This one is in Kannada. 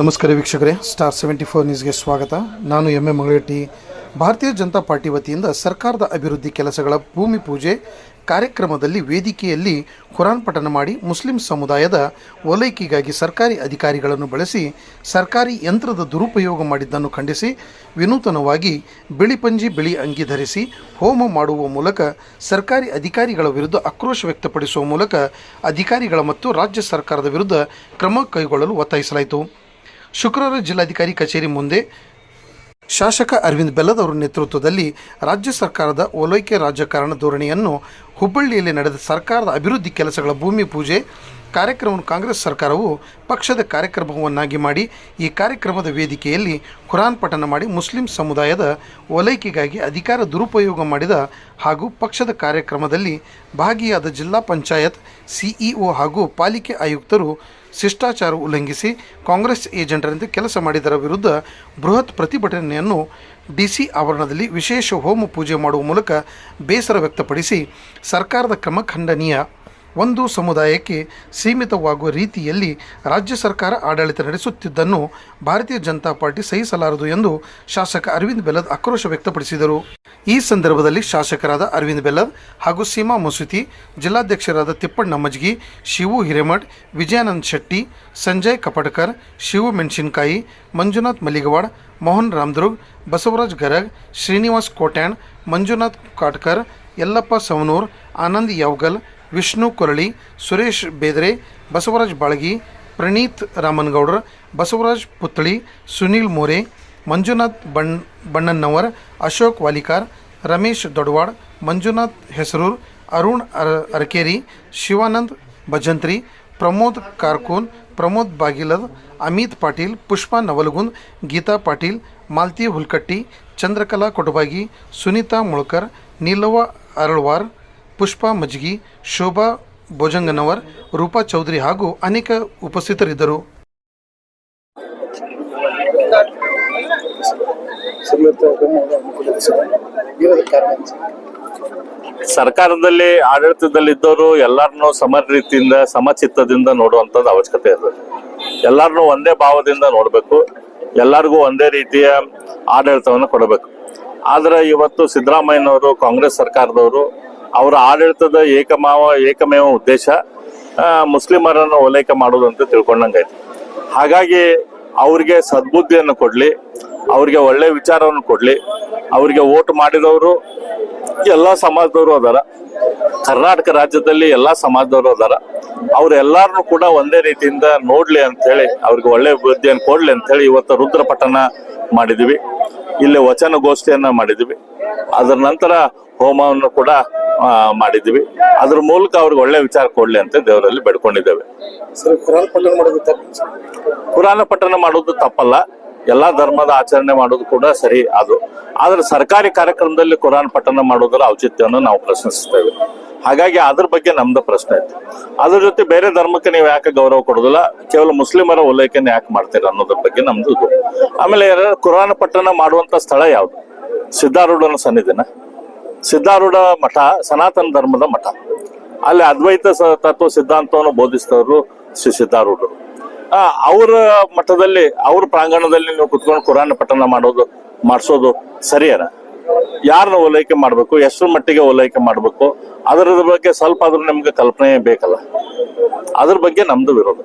ನಮಸ್ಕಾರ ವೀಕ್ಷಕರೇ. ಸ್ಟಾರ್ ಸೆವೆಂಟಿ ಫೋರ್ ನ್ಯೂಸ್ಗೆ ಸ್ವಾಗತ. ನಾನು ಎಂ ಎ ಮಂಗಳಟ್ಟಿ. ಭಾರತೀಯ ಜನತಾ ಪಾರ್ಟಿ ವತಿಯಿಂದ ಸರ್ಕಾರದ ಅಭಿವೃದ್ಧಿ ಕೆಲಸಗಳ ಭೂಮಿ ಪೂಜೆ ಕಾರ್ಯಕ್ರಮದಲ್ಲಿ ವೇದಿಕೆಯಲ್ಲಿ ಕುರಾನ್ ಪಠನ ಮಾಡಿ ಮುಸ್ಲಿಂ ಸಮುದಾಯದ ಓಲೈಕೆಗಾಗಿ ಸರ್ಕಾರಿ ಅಧಿಕಾರಿಗಳನ್ನು ಬಳಸಿ ಸರ್ಕಾರಿ ಯಂತ್ರದ ದುರುಪಯೋಗ ಮಾಡಿದ್ದನ್ನು ಖಂಡಿಸಿ ವಿನೂತನವಾಗಿ ಬಿಳಿ ಪಂಜಿ, ಬಿಳಿ ಅಂಗಿ ಧರಿಸಿ ಹೋಮ ಮಾಡುವ ಮೂಲಕ ಸರ್ಕಾರಿ ಅಧಿಕಾರಿಗಳ ವಿರುದ್ಧ ಆಕ್ರೋಶ ವ್ಯಕ್ತಪಡಿಸುವ ಮೂಲಕ ಅಧಿಕಾರಿಗಳ ಮತ್ತು ರಾಜ್ಯ ಸರ್ಕಾರದ ವಿರುದ್ಧ ಕ್ರಮ ಕೈಗೊಳ್ಳಲು ಒತ್ತಾಯಿಸಲಾಯಿತು. ಶುಕ್ರವಾರ ಜಿಲ್ಲಾಧಿಕಾರಿ ಕಚೇರಿ ಮುಂದೆ ಶಾಸಕ ಅರವಿಂದ್ ಬೆಲ್ಲದ್ ಅವರ ನೇತೃತ್ವದಲ್ಲಿ ರಾಜ್ಯ ಸರ್ಕಾರದ ಓಲೈಕೆ ರಾಜಕಾರಣ ಧೋರಣೆಯನ್ನು ಹುಬ್ಬಳ್ಳಿಯಲ್ಲಿ ನಡೆದ ಸರ್ಕಾರದ ಅಭಿವೃದ್ಧಿ ಕೆಲಸಗಳ ಭೂಮಿ ಪೂಜೆ ಕಾರ್ಯಕ್ರಮವನ್ನು ಕಾಂಗ್ರೆಸ್ ಸರ್ಕಾರವು ಪಕ್ಷದ ಕಾರ್ಯಕ್ರಮವನ್ನಾಗಿ ಮಾಡಿ, ಈ ಕಾರ್ಯಕ್ರಮದ ವೇದಿಕೆಯಲ್ಲಿ ಕುರಾನ್ ಪಠನ ಮಾಡಿ ಮುಸ್ಲಿಂ ಸಮುದಾಯದ ಓಲೈಕೆಗಾಗಿ ಅಧಿಕಾರ ದುರುಪಯೋಗ ಮಾಡಿದ ಹಾಗೂ ಪಕ್ಷದ ಕಾರ್ಯಕ್ರಮದಲ್ಲಿ ಭಾಗಿಯಾದ ಜಿಲ್ಲಾ ಪಂಚಾಯತ್ ಸಿಇಒ ಹಾಗೂ ಪಾಲಿಕೆ ಆಯುಕ್ತರು ಶಿಷ್ಟಾಚಾರ ಉಲ್ಲಂಘಿಸಿ ಕಾಂಗ್ರೆಸ್ ಏಜೆಂಟರಂತೆ ಕೆಲಸ ಮಾಡಿದರ ವಿರುದ್ಧ ಬೃಹತ್ ಪ್ರತಿಭಟನೆಯನ್ನು ಡಿಸಿ ಆವರಣದಲ್ಲಿ ವಿಶೇಷ ಹೋಮ ಪೂಜೆ ಮಾಡುವ ಮೂಲಕ ಬೇಸರ ವ್ಯಕ್ತಪಡಿಸಿ ಸರ್ಕಾರದ ಕ್ರಮ ಖಂಡನೀಯ ಒಂದು ಸಮುದಾಯಕ್ಕೆ ಸೀಮಿತವಾಗುವ ರೀತಿಯಲ್ಲಿ ರಾಜ್ಯ ಸರ್ಕಾರ ಆಡಳಿತ ನಡೆಸುತ್ತಿದ್ದನ್ನು ಭಾರತೀಯ ಜನತಾ ಪಾರ್ಟಿ ಸಹಿಸಲಾರದು ಎಂದು ಶಾಸಕ ಅರವಿಂದ್ ಬೆಲ್ಲದ್ ಆಕ್ರೋಶ ವ್ಯಕ್ತಪಡಿಸಿದರು. ಈ ಸಂದರ್ಭದಲ್ಲಿ ಶಾಸಕರಾದ ಅರವಿಂದ್ ಬೆಲ್ಲದ್ ಹಾಗೂ ಸೀಮಾ ಮಸೂತಿ, ಜಿಲ್ಲಾಧ್ಯಕ್ಷರಾದ ತಿಪ್ಪಣ್ಣ ಮಜ್ಗಿ, ಶಿವು ಹಿರೇಮಠ್, ವಿಜಯಾನಂದ್ ಶೆಟ್ಟಿ, ಸಂಜಯ್ ಕಪಡ್ಕರ್ ಶಿವು ಮೆಣಸಿನಕಾಯಿ, ಮಂಜುನಾಥ್ ಮಲ್ಲಿಗವಾಡ್ ಮೋಹನ್ ರಾಮದುರ್ಗ್, ಬಸವರಾಜ್ ಗರಗ್, ಶ್ರೀನಿವಾಸ್ ಕೋಟ್ಯಾಣ್, ಮಂಜುನಾಥ್ ಕಾಟ್ಕರ್, ಯಲ್ಲಪ್ಪ ಸವನೂರ್, ಆನಂದ್ ಯಾವಗಲ್ ವಿಷ್ಣು ಕೊರಳಿ, ಸುರೇಶ್ ಬೇದ್ರೆ, ಬಸವರಾಜ್ ಬಾಳಗಿ, ಪ್ರಣೀತ್ ರಾಮನಗೌಡ್ರ, ಬಸವರಾಜ್ ಪುತ್ಳಿ ಸುನೀಲ್ ಮೋರೆ, ಮಂಜುನಾಥ್ ಬಣ್ ಬಣ್ಣನ್ನವರ್ ಅಶೋಕ್ ವಾಲಿಕಾರ್, ರಮೇಶ್ ದೊಡವಾಡ್ ಮಂಜುನಾಥ್ ಹೆಸರೂರ್, ಅರುಣ್ ಅರ್, ಅರಕೇರಿ, ಶಿವಾನಂದ್ ಭಜಂತ್ರಿ, ಪ್ರಮೋದ್ ಕಾರ್ಕೂನ್, ಪ್ರಮೋದ್ ಬಾಗಿಲದ್, ಅಮಿತ್ ಪಾಟೀಲ್, ಪುಷ್ಪಾ ನವಲಗುಂದ್, ಗೀತಾ ಪಾಟೀಲ್, ಮಾಲ್ತಿ ಹುಲ್ಕಟ್ಟಿ, ಚಂದ್ರಕಲಾ ಕೊಟಬಾಗಿ, ಸುನೀತಾ ಮುಳ್ಕರ್ ನೀಲವ ಅರಳ್ವಾರ್ ಪುಷ್ಪಾ ಮಜ್ಗಿ, ಶೋಭಾ ಭೋಜಂಗನವರ್, ರೂಪಾ ಚೌಧರಿ ಹಾಗೂ ಅನೇಕ ಉಪಸ್ಥಿತರಿದ್ದರು. ಸರ್ಕಾರದಲ್ಲಿ, ಆಡಳಿತದಲ್ಲಿದ್ದವರು ಎಲ್ಲರನ್ನೂ ಸಮ ರೀತಿಯಿಂದ ಸಮಚಿತ್ತದಿಂದ ನೋಡುವಂಥದ್ದು ಅವಶ್ಯಕತೆ ಇರ್ತದೆ ಎಲ್ಲರನ್ನೂ ಒಂದೇ ಭಾವದಿಂದ ನೋಡಬೇಕು. ಎಲ್ಲರಿಗೂ ಒಂದೇ ರೀತಿಯ ಆಡಳಿತವನ್ನು ಕೊಡಬೇಕು. ಆದ್ರೆ ಇವತ್ತು ಸಿದ್ದರಾಮಯ್ಯನವರು, ಕಾಂಗ್ರೆಸ್ ಸರ್ಕಾರದವರು ಅವರ ಆಡಳಿತದ ಏಕಮಾವ, ಏಕಮೇವ ಉದ್ದೇಶ ಮುಸ್ಲಿಮರನ್ನು ಓಲೈಕೆ ಮಾಡೋದು ಅಂತ ತಿಳ್ಕೊಂಡಂಗಾಯ್ತು. ಹಾಗಾಗಿ ಅವರಿಗೆ ಸದ್ಬುದ್ಧಿಯನ್ನು ಕೊಡ್ಲಿ, ಅವ್ರಿಗೆ ಒಳ್ಳೆ ವಿಚಾರವನ್ನು ಕೊಡ್ಲಿ, ಅವ್ರಿಗೆ ಓಟ್ ಮಾಡಿದವರು ಎಲ್ಲಾ ಸಮಾಜದವರು ಅದಾರ. ಕರ್ನಾಟಕ ರಾಜ್ಯದಲ್ಲಿ ಎಲ್ಲಾ ಸಮಾಜದವರು ಅದಾರ. ಅವ್ರೆಲ್ಲಾರನು ಕೂಡ ಒಂದೇ ರೀತಿಯಿಂದ ನೋಡ್ಲಿ ಅಂತ ಹೇಳಿ ಅವ್ರಿಗೆ ಒಳ್ಳೆ ಬುದ್ಧಿಯನ್ನು ಕೊಡ್ಲಿ ಅಂತ ಹೇಳಿ ಇವತ್ತು ರುದ್ರ ಪಠಣ ಮಾಡಿದ್ವಿ. ಇಲ್ಲಿ ವಚನ ಗೋಷ್ಠಿಯನ್ನ ಮಾಡಿದ್ವಿ. ಅದರ ನಂತರ ಹೋಮವನ್ನು ಕೂಡ ಮಾಡಿದ್ವಿ ಅದ್ರ ಮೂಲಕ ಅವ್ರಿಗೆ ಒಳ್ಳೆ ವಿಚಾರ ಕೊಡ್ಲಿ ಅಂತ ದೇವರಲ್ಲಿ ಬೇಡ್ಕೊಂಡಿದ್ದೇವೆ. ಸರ್ ಕುರಾನ್ ಪಠಣ ಮಾಡೋದು ತಪ್ಪು? ಪುರಾಣ ಪಠಣ ಮಾಡೋದು ತಪ್ಪಲ್ಲ. ಎಲ್ಲಾ ಧರ್ಮದ ಆಚರಣೆ ಮಾಡೋದು ಕೂಡ ಸರಿ ಅದು. ಆದ್ರೆ ಸರ್ಕಾರಿ ಕಾರ್ಯಕ್ರಮದಲ್ಲಿ ಕುರಾನ್ ಪಠನ ಮಾಡೋದರ ಔಚಿತ್ಯವನ್ನು ನಾವು ಪ್ರಶ್ನಿಸ್ತೇವೆ ಹಾಗಾಗಿ ಅದ್ರ ಬಗ್ಗೆ ನಮ್ದು ಪ್ರಶ್ನೆ ಐತಿ ಅದ್ರ ಜೊತೆ ಬೇರೆ ಧರ್ಮಕ್ಕೆ ನೀವು ಯಾಕೆ ಗೌರವ ಕೊಡೋದಿಲ್ಲ? ಕೇವಲ ಮುಸ್ಲಿಮರ ಉಲ್ಲೇಖನ ಯಾಕೆ ಮಾಡ್ತೀರಾ ಅನ್ನೋದ್ರ ಬಗ್ಗೆ ನಮ್ದು ಇದು. ಆಮೇಲೆ ಕುರಾನ್ ಪಠನ ಮಾಡುವಂತ ಸ್ಥಳ ಯಾವ್ದು? ಸಿದ್ಧಾರೂಢನ ಸನ್ನಿಧಿನ? ಸಿದ್ಧಾರೂಢ ಮಠ, ಸನಾತನ ಧರ್ಮದ ಮಠ. ಅಲ್ಲಿ ಅದ್ವೈತ ತತ್ವ ಸಿದ್ಧಾಂತವನ್ನು ಬೋಧಿಸಿದವರು ಶ್ರೀ ಸಿದ್ಧಾರೂಢರು. ಅವ್ರ ಮಠದಲ್ಲಿ, ಅವ್ರ ಪ್ರಾಂಗಣದಲ್ಲಿ ನೀವು ಕುತ್ಕೊಂಡು ಕುರಾನ್ ಪಠನ ಮಾಡೋದು, ಮಾಡಿಸೋದು ಸರಿಯನ ಯಾರನ್ನ ಓಲೈಕೆ ಮಾಡಬೇಕು, ಎಷ್ಟರ ಮಟ್ಟಿಗೆ ಓಲೈಕೆ ಮಾಡಬೇಕು ಅದರ ಬಗ್ಗೆ ಸ್ವಲ್ಪ ಆದ್ರೂ ನಿಮ್ಗೆ ಕಲ್ಪನೆ ಬೇಕಲ್ಲ. ಅದ್ರ ಬಗ್ಗೆ ನಮ್ದು ವಿರೋಧ.